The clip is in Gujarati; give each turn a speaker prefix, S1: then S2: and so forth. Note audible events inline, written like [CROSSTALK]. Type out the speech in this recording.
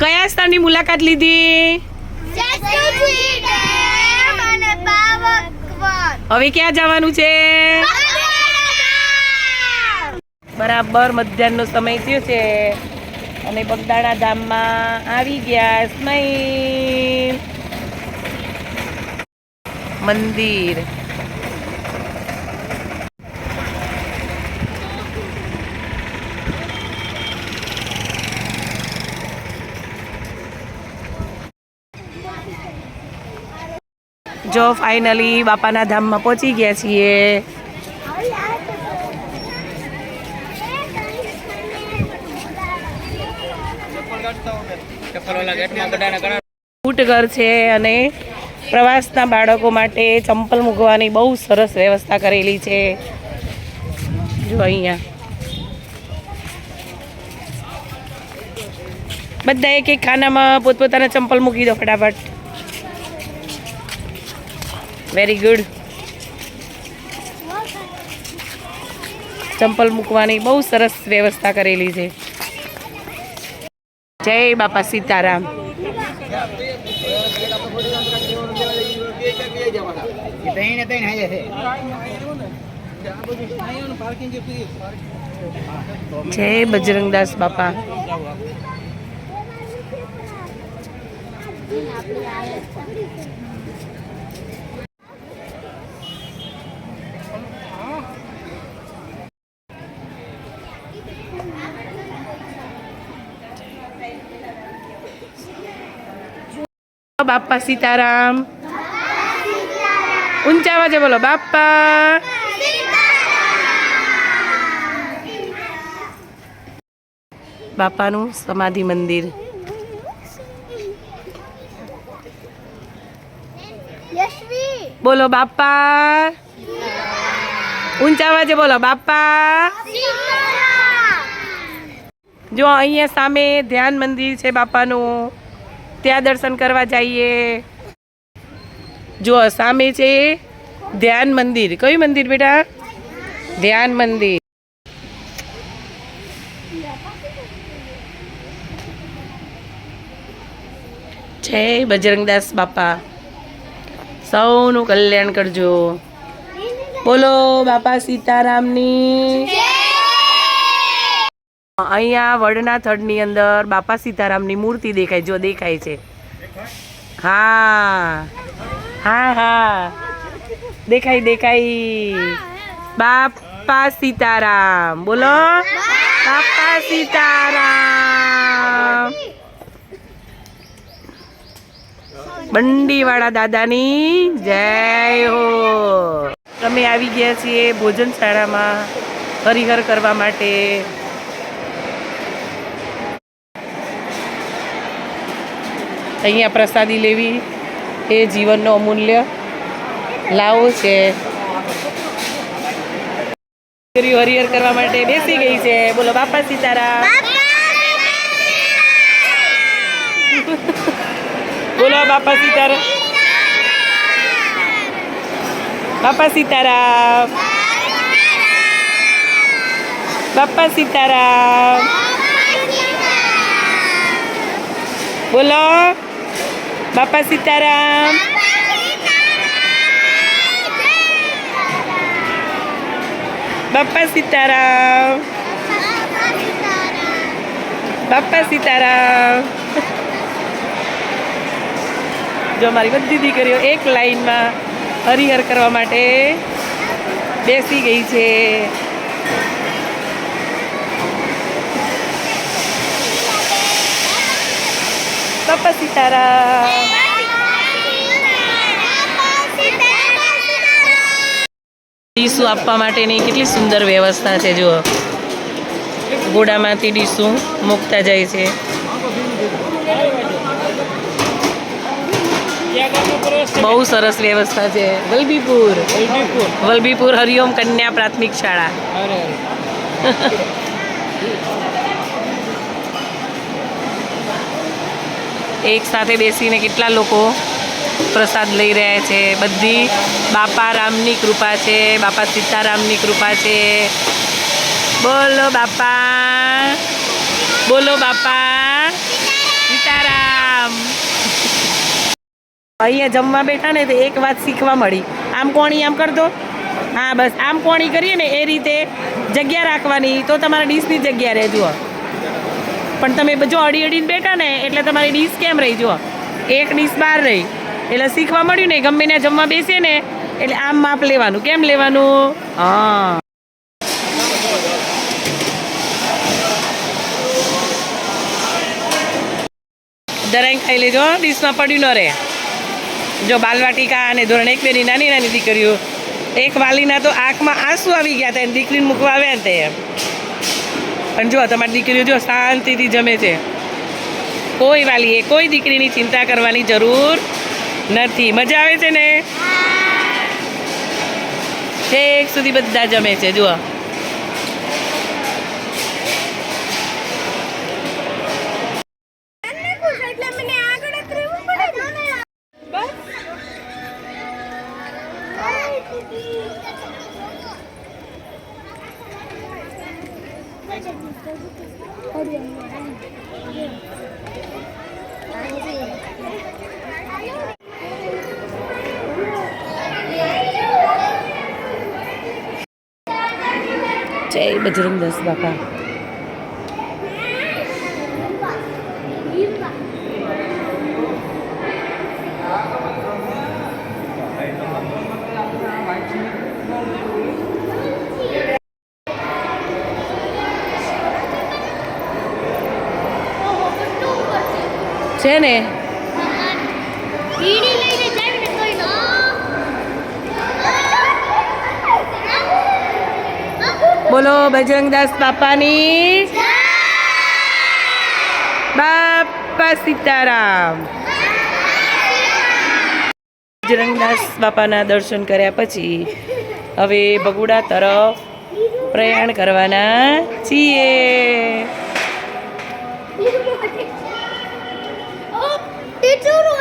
S1: કયા સ્થળની મુલાકાત લીધી? હવે ક્યાં જવાનું છે? બરાબર, મધ્યાહનનો સમય થયો છે. અને બગદાણા ધામમાં આવી ગયા સ્માઈલ મંદિર. જો ફાઇનલી બાપાના ધામમાં પહોંચી ગયા છીએ. ઘર છે અને પ્રવાસના બાળકો માટે ચંપલ મૂકવાની બહુ સરસ વ્યવસ્થા કરેલી છે. જો અહીંયા. બધા એક એક ખાનામાં પોતપોતાના ચંપલ મૂકી દો ફટાફટ. વેરી ગુડ ચંપલ મૂકવાની બહુ સરસ વ્યવસ્થા કરેલી છે. જય બાપા સીતારામ. જય બજરંગદાસ બાપા. બાપા સીતારામ. ઊંચા અવાજે બોલો બાપા બાપાનું સમાધિ મંદિર. બોલો બાપા ઊંચા અવાજે બોલો બાપા જો અહીંયા સામે ધ્યાન મંદિર છે બાપાનું ત્યાં દર્શન કરવા જઈએ. જો સામે છે ધ્યાન મંદિર. કયું મંદિર બેટા? ધ્યાન મંદિર. જય બજરંગદાસ બાપા. સૌનું કલ્યાણ કરજો. બોલો બાપા સીતારામની. અહીંયા વડના થડની અંદર બાપા સીતારામની મૂર્તિ દેખાય, જો દેખાય છે. હા. હા હા. દેખાય દેખાય. બાપા સીતારામ. બોલો. બાપા સીતારામ. બંડીવાળા દાદાની જય હો. અમે આવી ગયા છીએ ભોજનશાળામાં હરિહર કરવા માટે. અહીંયા પ્રસાદી લેવી એ જીવનનો અમૂલ્ય લાવો છે. છોકરીઓ હરિહર કરવા માટે બેસી ગઈ છે. બોલો, બાપા સીતારામ. બોલો, બાપા સીતારામ. બાપા સીતારામ. બાપા સીતારામ. બોલો. બાપા સીતારામ. બાપા સીતારામ. બાપા સીતારામ. જો મારી બધી દીકરીઓ એક લાઈનમાં હરિહર કરવા માટે બેસી ગઈ છે. સીતારામ ડીશું આપવા માટેની કેટલી સુંદર વ્યવસ્થા છે જુઓ. ઘોડામાંથી ડીશું મૂકતા જાય છે. બહુ સરસ વ્યવસ્થા છે. વલભીપુર. વલભીપુર. હરિઓમ કન્યા પ્રાથમિક શાળા. [LAUGHS] એક સાથે બેસીને કેટલા લોકો પ્રસાદ લઈ રહ્યા છે? બધી બાપા રામની કૃપા છે, બાપા સીતારામની કૃપા છે. બોલો બાપા બોલો બાપા, સીતારામ. અહીંયા જમવા બેઠા ને તો એક વાત શીખવા મળી. આમ કોણી આમ કરતો હા, બસ. આમ કોણી કરીએ ને એ રીતે જગ્યા રાખવાની. તો તમારા ડીશની જગ્યા રહેજો. પણ તમે જો અડી અડીને બેઠા ને, એટલે તમારી ડીશ કેમ રહી? જુઓ, એક ડીશ બહાર રહી. એટલે શીખવા મળ્યું ને, ગમે ત્યાં જમવા બેસીએ ને, એટલે આમ માપ લેવાનું. કેમ લેવાનું? હા. દરાઈ ખાઈ લેજો ડીશમાં પડ્યું ન રહે. જો બાલવાટિકા અને ધોરણ એક બેની નાની નાની દીકરીઓ, એક વાલીના તો આંખમાં આંસુ આવી ગયા હતા દીકરીને મૂકવા આવ્યા તે. પણ જો તમારી દીકરીઓ જો શાંતિથી જમે છે, કોઈ વાલીએ કોઈ દીકરીની ચિંતા કરવાની જરૂર નથી. મજા આવે છે ને? છેક સુધી બધા જમે છે, જુઓ
S2: એટલે મને આગળ જ રહેવું પડે ને બસ
S1: જય બજરંગ દસ બાપા. છે ને? બોલો બજરંગદાસ બાપાની. બાપા સીતારામ. બજરંગદાસ બાપાના દર્શન કર્યા પછી હવે બગુડા તરફ પ્રયાણ કરવાના છીએ.
S2: It's all